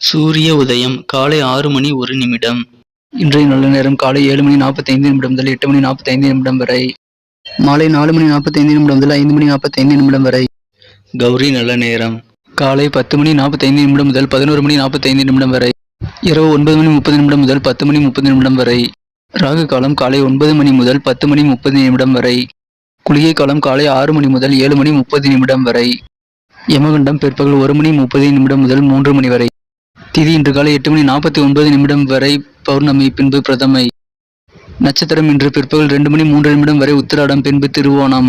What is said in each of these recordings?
சூரிய உதயம் காலை ஆறு மணி ஒரு நிமிடம். இன்றைய நல்ல நேரம் காலை ஏழு மணி நாற்பத்தைந்து நிமிடம் முதல் எட்டு மணி நாற்பத்தைந்து நிமிடம் வரை. மாலை நாலு மணி நாற்பத்தைந்து நிமிடம் முதல் ஐந்து மணி நாற்பத்தைந்து நிமிடம் வரை. கௌரி நல்ல நேரம் காலை பத்து மணி நாற்பத்தைந்து நிமிடம் முதல் பதினோரு மணி நாற்பத்தைந்து நிமிடம் வரை. இரவு ஒன்பது மணி முப்பது நிமிடம் முதல் பத்து மணி முப்பது நிமிடம் வரை. ராகு காலம் காலை ஒன்பது மணி முதல் பத்து மணி முப்பது நிமிடம் வரை. குளிகை காலம் காலை ஆறு மணி முதல் ஏழு மணி முப்பது நிமிடம் வரை. யமகண்டம் பிற்பகல் ஒரு மணி முப்பது நிமிடம் முதல் மூன்று மணி வரை. திதி இன்று காலை எட்டு மணி நாற்பத்தி ஒன்பது நிமிடம் வரை பௌர்ணமி பின்பு பிரதமை. நட்சத்திரம் இன்று பிற்பகல் ரெண்டு மணி மூன்று நிமிடம் வரை உத்திராடம் பின்பு திருவோணம்.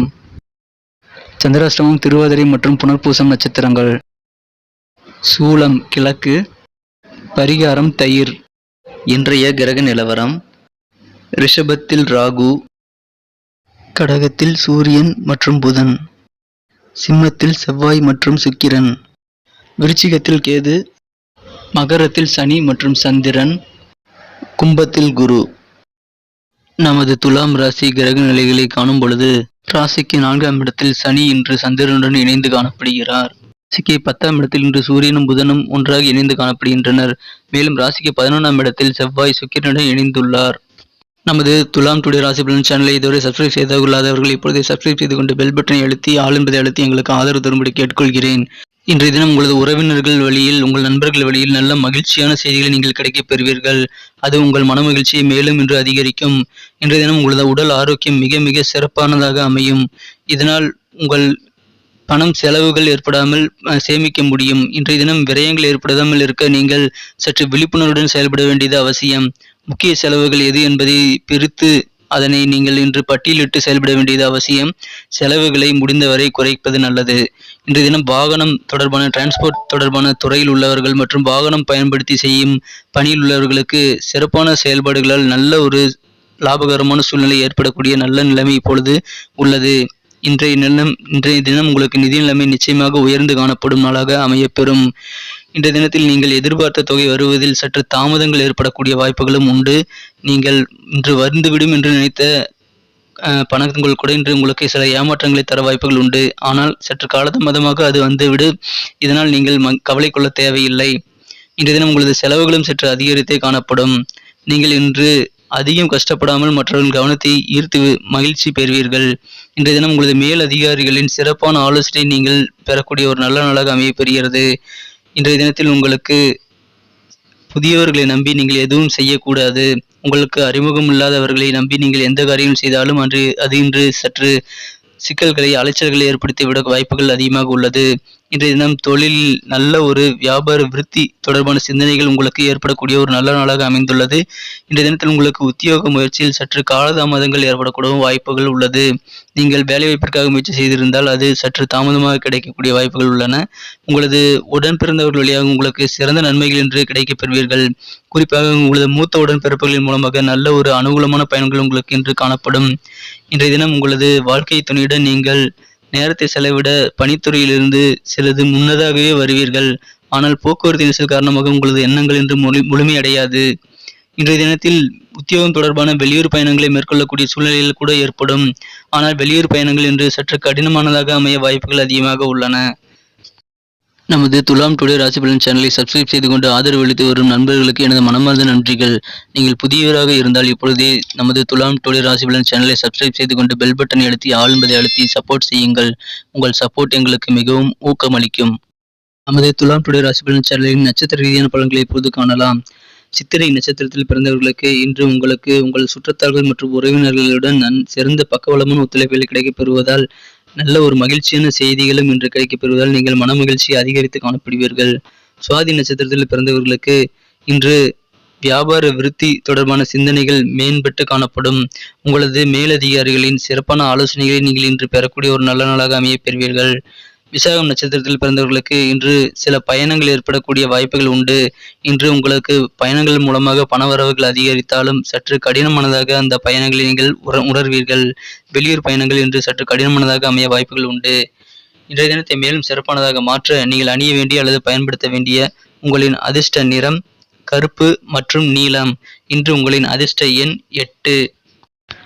சந்திராஷ்டமம் திருவாதிரை மற்றும் புனர்பூசம் நட்சத்திரங்கள். சூலம் கிழக்கு. பரிகாரம் தயிர். இன்றைய கிரக நிலவரம். ரிஷபத்தில் ராகு. கடகத்தில் சூரியன் மற்றும் புதன். சிம்மத்தில் செவ்வாய் மற்றும் சுக்கிரன். விருச்சிகத்தில் கேது. மகரத்தில் சனி மற்றும் சந்திரன். கும்பத்தில் குரு. நமது துலாம் ராசி கிரக நிலைகளை காணும் பொழுது ராசிக்கு நான்காம் இடத்தில் சனி இன்று சந்திரனுடன் இணைந்து காணப்படுகிறார். ராசிக்கு பத்தாம் இடத்தில் இன்று சூரியனும் புதனும் ஒன்றாக இணைந்து காணப்படுகின்றனர். மேலும் ராசிக்கு பதினொன்றாம் இடத்தில் செவ்வாய் சுக்கிரனுடன் இணைந்துள்ளார். நமது துலாம் டுடே ராசி பலன் சேனலை இதுவரை சப்ஸ்கிரைப் செய்து கொள்ளாதவர்கள் இப்பொழுதே சப்ஸ்கிரைப் செய்து கொண்டு பெல் பட்டனை அழுத்தி ஆளும்பதை அழுத்தி எங்களுக்கு ஆதரவு தரும்படி கேட்டுக்கொள்கிறேன். இன்றைய தினம் உங்களது உறவினர்கள் வழியில் உங்கள் நண்பர்கள் வழியில் நல்ல மகிழ்ச்சியான செய்திகளை நீங்கள் கிடைக்கப் பெறுவீர்கள். அது உங்கள் மன மகிழ்ச்சியை மேலும் இன்று அதிகரிக்கும். இன்றைய தினம் உங்களது உடல் ஆரோக்கியம் மிக மிக சிறப்பானதாக அமையும். இதனால் உங்கள் பணம் செலவுகள் ஏற்படாமல் சேமிக்க முடியும். இன்றைய தினம் விரயங்கள் ஏற்படாமல் இருக்க நீங்கள் சற்று விழிப்புணர்வுடன் செயல்பட வேண்டியது அவசியம். முக்கிய செலவுகள் எது என்பதை பிரித்து அதனை நீங்கள் இன்று பட்டியலிட்டு செயல்பட வேண்டியது அவசியம். செலவுகளை முடிந்தவரை குறைப்பது நல்லது. இன்றைய தினம் வாகனம் தொடர்பான டிரான்ஸ்போர்ட் தொடர்பான துறையில் உள்ளவர்கள் மற்றும் வாகனம் பயன்படுத்தி செய்யும் பணியில் உள்ளவர்களுக்கு சிறப்பான செயல்பாடுகளால் நல்ல ஒரு லாபகரமான சூழ்நிலை ஏற்படக்கூடிய நல்ல நிலைமை இப்பொழுது உள்ளது. இன்றைய நிலம் இன்றைய தினம் உங்களுக்கு நிதி நிலைமை நிச்சயமாக உயர்ந்து காணப்படும் நாளாக அமையப்பெறும். இன்றைய தினத்தில் நீங்கள் எதிர்பார்த்த தொகை வருவதில் சற்று தாமதங்கள் ஏற்படக்கூடிய வாய்ப்புகளும் உண்டு. நீங்கள் இன்று வந்துவிடும் என்று நினைத்த பணங்கள் கூட இன்று உங்களுக்கு சில ஏமாற்றங்களை தர வாய்ப்புகள் உண்டு. ஆனால் சற்று காலதாமதமாக அது வந்துவிடு. இதனால் நீங்கள் கவலை கொள்ள தேவையில்லை. இன்றைய தினம் உங்களது செலவுகளும் சற்று அதிகரித்தே காணப்படும். நீங்கள் இன்று அதிகம் கஷ்டப்படாமல் மற்றவர்கள் கவனத்தை ஈர்த்து மகிழ்ச்சி பெறுவீர்கள். இன்றைய தினம் உங்களது மேல் அதிகாரிகளின் சிறப்பான ஆலோசனை நீங்கள் பெறக்கூடிய ஒரு நல்ல நாளாக அமையப் பெறுகிறது. இன்றைய தினத்தில் உங்களுக்கு புதியவர்களை நம்பி நீங்கள் எதுவும் செய்யக்கூடாது. உங்களுக்கு அறிமுகம் இல்லாதவர்களை நம்பி நீங்கள் எந்த காரியம் செய்தாலும் அன்று அது இன்று சற்று சிக்கல்களை அலைச்சல்களை ஏற்படுத்தி விட வாய்ப்புகள் அதிகமாக உள்ளது. இன்றைய தினம் தொழில் நல்ல ஒரு வியாபார விருத்தி தொடர்பான சிந்தனைகள் உங்களுக்கு ஏற்படக்கூடிய ஒரு நல்ல நாளாக அமைந்துள்ளது. இன்றைய தினத்தில் உங்களுக்கு உத்தியோக முயற்சியில் சற்று காலதாமதங்கள் ஏற்படக்கூடும் வாய்ப்புகள் உள்ளது. நீங்கள் வேலைவாய்ப்பிற்காக முயற்சி செய்திருந்தால் அது சற்று தாமதமாக கிடைக்கக்கூடிய வாய்ப்புகள் உள்ளன. உங்களது உடன் பிறந்தவர்கள் வழியாக உங்களுக்கு சிறந்த நன்மைகள் என்று கிடைக்கப் பெறுவீர்கள். குறிப்பாக உங்களது மூத்த உடன்பிறப்புகளின் மூலமாக நல்ல ஒரு அனுகூலமான பயன்கள் உங்களுக்கு இன்று காணப்படும். இன்றைய தினம் உங்களது வாழ்க்கை துணையுடன் நீங்கள் நேரத்தை செலவிட பணித்துறையிலிருந்து சிலது முன்னதாகவே வருவீர்கள். ஆனால் போக்குவரத்து நெரிசல் காரணமாக உங்களது எண்ணங்கள் இன்று முழு முழுமையடையாது. இன்றைய தினத்தில் உத்தியோகம் தொடர்பான வெளியூர் பயணங்களை மேற்கொள்ளக்கூடிய சூழ்நிலைகள் கூட ஏற்படும். ஆனால் வெளியூர் பயணங்கள் இன்று சற்று கடினமானதாக அமைய வாய்ப்புகள் அதிகமாக உள்ளன. நமது துலாம் டுடே ராசி பலன் சேனலை சப்ஸ்கிரைப் செய்து கொண்டு ஆதரவு அளித்து வரும் நண்பர்களுக்கு எனது மனமார்ந்த நன்றிகள். நீங்கள் புதியவராக இருந்தால் இப்பொழுதே நமது துலாம் டுடே ராசி பலன் சேனலை சப்ஸ்கிரைப் செய்து கொண்டு பெல் பட்டனை அழுத்தி ஆல் என்பதை அழுத்தி சப்போர்ட் செய்யுங்கள். உங்கள் சப்போர்ட் எங்களுக்கு மிகவும் ஊக்கமளிக்கும். நமது துலாம் டுடே ராசி பலன் சேனலின் நட்சத்திர ரீதியான பலன்களை இப்போது காணலாம். சித்திரை நட்சத்திரத்தில் பிறந்தவர்களுக்கு இன்று உங்களுக்கு உங்கள் சுற்றத்தார்கள் மற்றும் உறவினர்களுடன் நன் சிறந்த பக்கவளமான ஒத்துழைப்புகள் கிடைக்கப் பெறுவதால் நல்ல ஒரு மகிழ்ச்சியான செய்திகளும் இன்று கிடைக்கப் பெறுவதால் நீங்கள் மன மகிழ்ச்சியை அதிகரித்து காணப்படுவீர்கள். சுவாதி நட்சத்திரத்தில் பிறந்தவர்களுக்கு இன்று வியாபார விருத்தி தொடர்பான சிந்தனைகள் மேம்பட்டு காணப்படும். உங்களது மேலதிகாரிகளின் சிறப்பான ஆலோசனைகளை நீங்கள் இன்று பெறக்கூடிய ஒரு நல்ல நாளாக அமையப் பெறுவீர்கள். விசாகம் நட்சத்திரத்தில் பிறந்தவர்களுக்கு இன்று சில பயணங்கள் ஏற்படக்கூடிய வாய்ப்புகள் உண்டு. இன்று உங்களுக்கு பயணங்கள் மூலமாக பணவரவுகள் அதிகரித்தாலும் சற்று கடினமானதாக அந்த பயணங்களை நீங்கள் உற உணர்வீர்கள். வெளியூர் பயணங்கள் இன்று சற்று கடினமானதாக அமைய வாய்ப்புகள் உண்டு. இன்றைய தினத்தை மேலும் சிறப்பானதாக மாற்ற நீங்கள் அணிய வேண்டிய அல்லது பயன்படுத்த வேண்டிய உங்களின் அதிர்ஷ்ட நிறம் கருப்பு மற்றும் நீலம். இன்று உங்களின் அதிர்ஷ்ட எண் எட்டு.